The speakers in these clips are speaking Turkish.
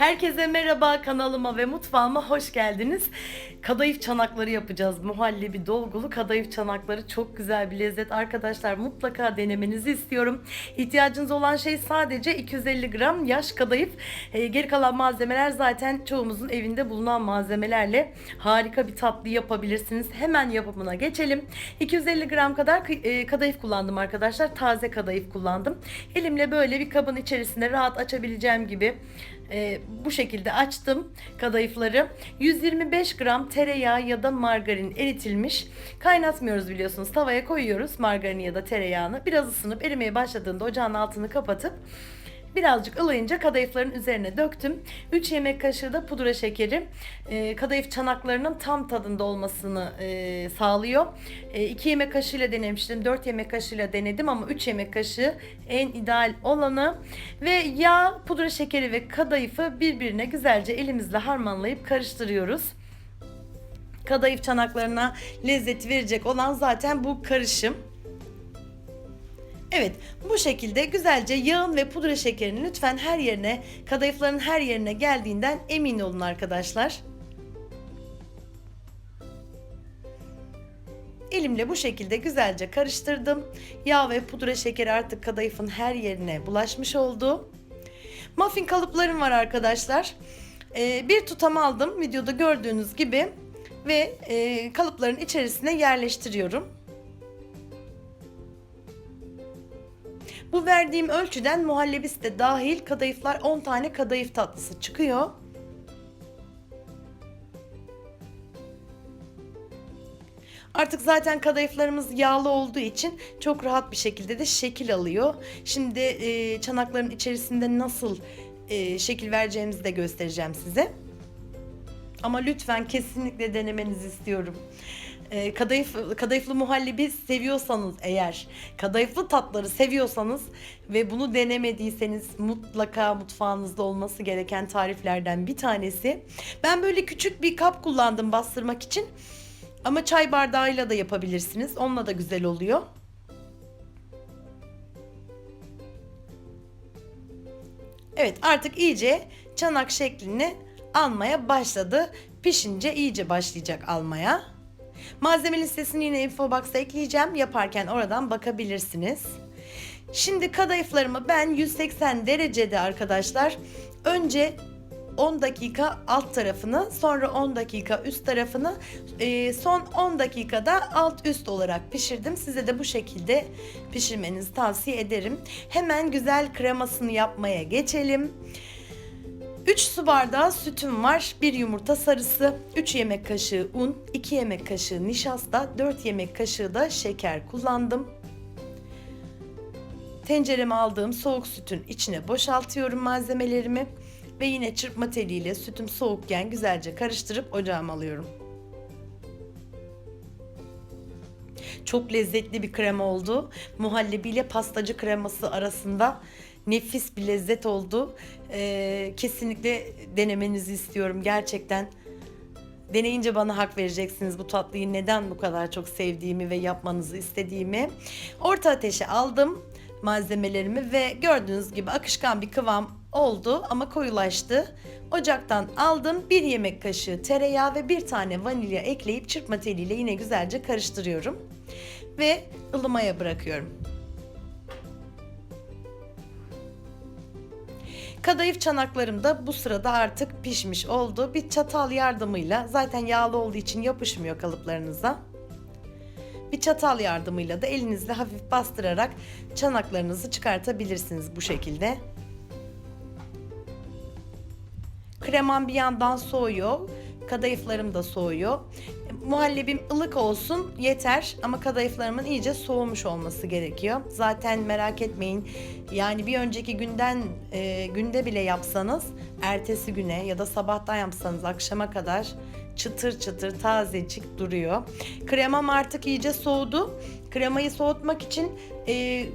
Herkese merhaba kanalıma ve mutfağıma hoş geldiniz. Kadayıf çanakları yapacağız. Muhallebi dolgulu kadayıf çanakları çok güzel bir lezzet. Arkadaşlar mutlaka denemenizi istiyorum. İhtiyacınız olan şey sadece 250 gram yaş kadayıf. Ee, geri kalan malzemeler zaten çoğumuzun evinde bulunan malzemelerle harika bir tatlı yapabilirsiniz. Hemen yapımına geçelim. 250 gram kadar e, kadayıf kullandım arkadaşlar. Taze kadayıf kullandım. Elimle böyle bir kabın içerisinde rahat açabileceğim gibi e, bu şekilde açtım kadayıfları. 125 gram tereyağı ya da margarin eritilmiş. Kaynatmıyoruz biliyorsunuz. Tavaya koyuyoruz margarini ya da tereyağını. Biraz ısınıp erimeye başladığında ocağın altını kapatıp Birazcık ılıyınca kadayıfların üzerine döktüm. 3 yemek kaşığı da pudra şekeri e, kadayıf çanaklarının tam tadında olmasını e, sağlıyor. 2 yemek kaşığıyla denemiştim. 4 yemek kaşığıyla denedim ama 3 yemek kaşığı en ideal olanı. Ve yağ, pudra şekeri ve kadayıfı birbirine güzelce elimizle harmanlayıp karıştırıyoruz kadayıf çanaklarına lezzet verecek olan zaten bu karışım. Evet bu şekilde güzelce yağın ve pudra şekerinin lütfen her yerine kadayıfların her yerine geldiğinden emin olun arkadaşlar. Elimle bu şekilde güzelce karıştırdım. Yağ ve pudra şekeri artık kadayıfın her yerine bulaşmış oldu. Muffin kalıplarım var arkadaşlar. Ee, bir tutam aldım videoda gördüğünüz gibi ve e, kalıpların içerisine yerleştiriyorum. Bu verdiğim ölçüden muhallebisi de dahil kadayıflar 10 tane kadayıf tatlısı çıkıyor. Artık zaten kadayıflarımız yağlı olduğu için çok rahat bir şekilde de şekil alıyor. Şimdi e, çanakların içerisinde nasıl e, şekil vereceğimizi de göstereceğim size. Ama lütfen kesinlikle denemenizi istiyorum. Ee, kadayıf, kadayıflı muhallebi seviyorsanız eğer, kadayıflı tatları seviyorsanız ve bunu denemediyseniz mutlaka mutfağınızda olması gereken tariflerden bir tanesi. Ben böyle küçük bir kap kullandım bastırmak için. Ama çay bardağıyla da yapabilirsiniz. Onunla da güzel oluyor. Evet artık iyice çanak şeklini almaya başladı. Pişince iyice başlayacak almaya. Malzeme listesini yine info box'a ekleyeceğim. Yaparken oradan bakabilirsiniz. Şimdi kadayıflarımı ben 180 derecede arkadaşlar önce 10 dakika alt tarafını sonra 10 dakika üst tarafını e, son 10 dakikada alt üst olarak pişirdim. Size de bu şekilde pişirmenizi tavsiye ederim. Hemen güzel kremasını yapmaya geçelim. 3 su bardağı sütüm var. 1 yumurta sarısı, 3 yemek kaşığı un, 2 yemek kaşığı nişasta, 4 yemek kaşığı da şeker kullandım. Tencereme aldığım soğuk sütün içine boşaltıyorum malzemelerimi ve yine çırpma teliyle sütüm soğukken güzelce karıştırıp ocağıma alıyorum. Çok lezzetli bir krema oldu. Muhallebi ile pastacı kreması arasında nefis bir lezzet oldu. Ee, kesinlikle denemenizi istiyorum gerçekten. Deneyince bana hak vereceksiniz bu tatlıyı neden bu kadar çok sevdiğimi ve yapmanızı istediğimi. Orta ateşe aldım malzemelerimi ve gördüğünüz gibi akışkan bir kıvam oldu ama koyulaştı. Ocaktan aldım bir yemek kaşığı tereyağı ve bir tane vanilya ekleyip çırpma teliyle yine güzelce karıştırıyorum. Ve ılımaya bırakıyorum. Kadayıf çanaklarım da bu sırada artık pişmiş oldu. Bir çatal yardımıyla zaten yağlı olduğu için yapışmıyor kalıplarınıza. Bir çatal yardımıyla da elinizle hafif bastırarak çanaklarınızı çıkartabilirsiniz bu şekilde. Kremam bir yandan soğuyor. Kadayıflarım da soğuyor. Muhallebim ılık olsun yeter ama kadayıflarımın iyice soğumuş olması gerekiyor. Zaten merak etmeyin. Yani bir önceki günden e, günde bile yapsanız ertesi güne ya da sabahtan yapsanız akşama kadar çıtır çıtır tazecik duruyor. Kremam artık iyice soğudu. Kremayı soğutmak için e,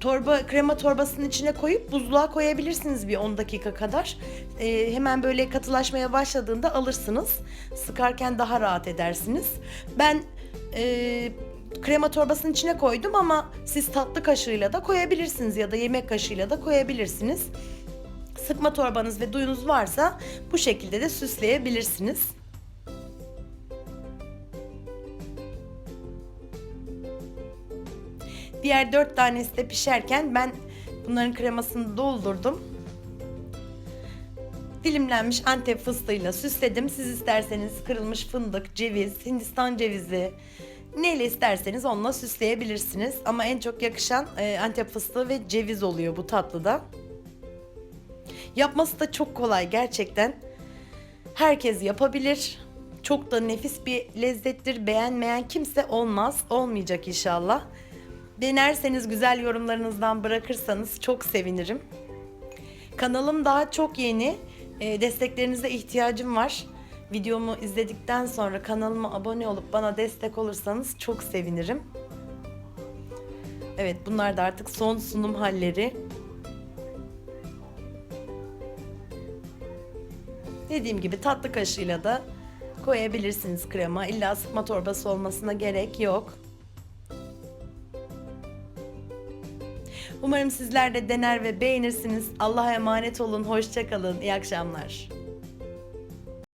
torba krema torbasının içine koyup buzluğa koyabilirsiniz bir 10 dakika kadar. Ee, hemen böyle katılaşmaya başladığında alırsınız. Sıkarken daha rahat edersiniz. Ben e, krema torbasının içine koydum ama siz tatlı kaşığıyla da koyabilirsiniz ya da yemek kaşığıyla da koyabilirsiniz. Sıkma torbanız ve duyunuz varsa bu şekilde de süsleyebilirsiniz. Diğer dört tanesi de pişerken ben bunların kremasını doldurdum. Dilimlenmiş antep fıstığıyla süsledim. Siz isterseniz kırılmış fındık, ceviz, hindistan cevizi neyle isterseniz onunla süsleyebilirsiniz. Ama en çok yakışan e, antep fıstığı ve ceviz oluyor bu tatlıda. Yapması da çok kolay gerçekten. Herkes yapabilir. Çok da nefis bir lezzettir. Beğenmeyen kimse olmaz. Olmayacak inşallah. Denerseniz güzel yorumlarınızdan bırakırsanız çok sevinirim. Kanalım daha çok yeni. E, desteklerinize ihtiyacım var. Videomu izledikten sonra kanalıma abone olup bana destek olursanız çok sevinirim. Evet bunlar da artık son sunum halleri. Dediğim gibi tatlı kaşığıyla da koyabilirsiniz krema. İlla sıkma torbası olmasına gerek yok. Umarım sizler de dener ve beğenirsiniz. Allah'a emanet olun. Hoşçakalın. İyi akşamlar.